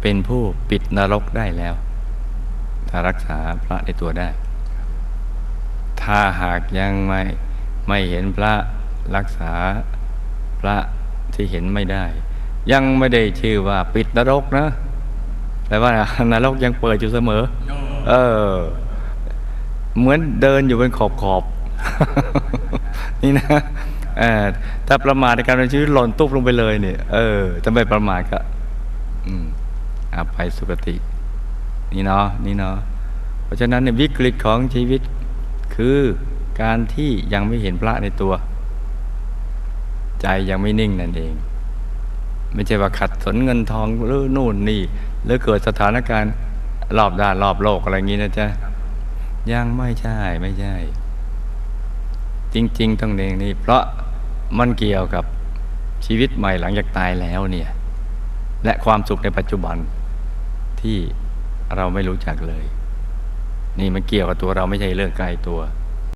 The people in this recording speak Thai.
เป็นผู้ปิดนรกได้แล้ว ถ้ารักษาพระในตัวได้ ถ้าหากยังไม่ไม่เห็นพระรักษาพระที่เห็นไม่ได้ ยังไม่ได้ชื่อว่าปิดนรกนะ แต่ว่านรกยังเปิดอยู่เสมอ เออ เหมือนเดินอยู่บนขอบขอบนี่นะถ้าประมาทในการดำเนินชีวิตหล่นตุ๊บลงไปเลยเนี่ย เออถ้าไมประมาทก็ อืม อาไปสุคติ นี่เนาะนี่เนาะเพราะฉะนั้นในวิกฤตของชีวิตคือการที่ยังไม่เห็นพระในตัว ใจยังไม่นิ่งนั่นเอง ไม่ใช่ว่าขัดสนเงินทองหรือนู่นนี่หรือเกิดสถานการณ์รอบด้านรอบโลกอะไรอย่างนี้นะจ๊ะยังไม่ใช่ไม่ใช่ จริง ๆต้องเองนี่เพราะมันเกี่ยวกับชีวิตใหม่หลังจากตายแล้วเนี่ย และความสุขในปัจจุบัน ที่เราไม่รู้จักเลย นี่มันเกี่ยวกับตัวเราไม่ใช่เรื่องไกลตัว